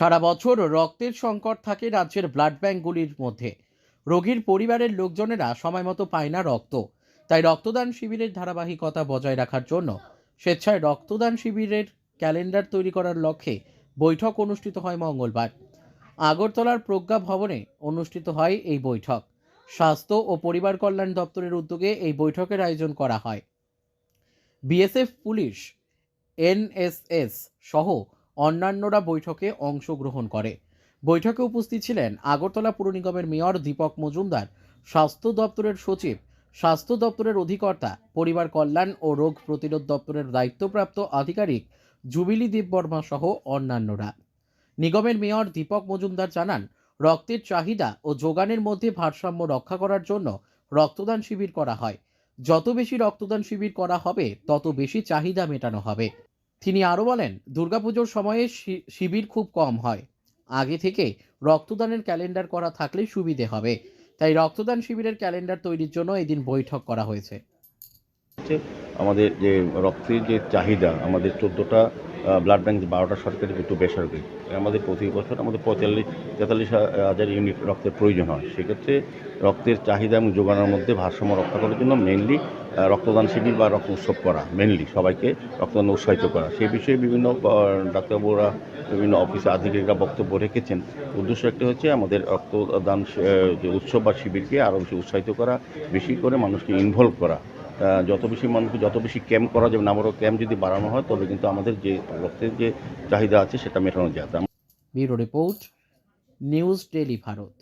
সারা বছর রক্তের সংকট থাকে রাজ্যের ব্লাড ব্যাঙ্কগুলির মধ্যে। রোগীর পরিবারের লোকজনেরা সময় মতো পায় না রক্ত। তাই রক্তদান শিবিরের ধারাবাহিকতা বজায় রাখার জন্য স্বেচ্ছায় রক্তদান শিবিরের ক্যালেন্ডার তৈরি করার লক্ষ্যে বৈঠক অনুষ্ঠিত হয় মঙ্গলবার। আগরতলার প্রজ্ঞা ভবনে অনুষ্ঠিত হয় এই বৈঠক। স্বাস্থ্য ও পরিবার কল্যাণ দপ্তরের উদ্যোগে এই বৈঠকের আয়োজন করা হয়। বিএসএফ পুলিশ এনএসএস সহ অন্যান্যরা বৈঠকে অংশগ্রহণ করে। বৈঠকে উপস্থিত ছিলেন আগরতলা পুর নিগমের মেয়র দীপক মজুমদার, স্বাস্থ্য দপ্তরের সচিব, স্বাস্থ্য দপ্তরের অধিকর্তা, পরিবার কল্যাণ ও রোগ প্রতিরোধ দপ্তরের দায়িত্বপ্রাপ্ত আধিকারিক জুবিলি দেববর্মা সহ অন্যান্যরা। নিগমের মেয়র দীপক মজুমদার জানান, রক্তের চাহিদা ও যোগানের মধ্যে ভারসাম্য রক্ষা করার জন্য রক্তদান শিবির করা হয়। যত বেশি রক্তদান শিবির করা হবে, তত বেশি চাহিদা মেটানো হবে। তিনি আরও বলেন, দুর্গাপুজোর সময়ে শিবির খুব কম হয়। আগে থেকে রক্তদানের ক্যালেন্ডার করা থাকলে সুবিধে হবে। তাই রক্তদান শিবিরের ক্যালেন্ডার তৈরির জন্য এদিন বৈঠক করা হয়েছে। আমাদের যে রক্তের যে চাহিদা, আমাদের চোদ্দোটা ব্লাড ব্যাংক বারোটা সরকারি, দুটো বেসরকারি। আমাদের প্রতি বছর আমাদের পঁয়তাল্লিশ, তেতাল্লিশ হাজার ইউনিট রক্তের প্রয়োজন হয়। সেক্ষেত্রে রক্তের চাহিদা এবং যোগানোর মধ্যে ভারসাম্য রক্ষা করার জন্য মেনলি রক্তদান শিবির বা রক্ত উৎসব করা মেনলি সবাইকে রক্তদান উৎসাহিত করা। সেই বিষয়ে বিভিন্ন ডাক্তারবাবুরা, বিভিন্ন অফিসে আধিকারিকরা বক্তব্য রেখেছেন। উদ্দেশ্য একটা হচ্ছে আমাদের রক্তদান যে উৎসব বা শিবিরকে আরও বেশি উৎসাহিত করা, বেশি করে মানুষকে ইনভলভ করা। যত বেশি মানুষকে যত বেশি ক্যাম্প করা যাবে নাম্বার ক্যাম্প যদি বাড়ানো হয়, তবে কিন্তু আমাদের যে রক্তের যে চাহিদা আছে, সেটা মেটানো যায়। Bureau report, news daily Bharat.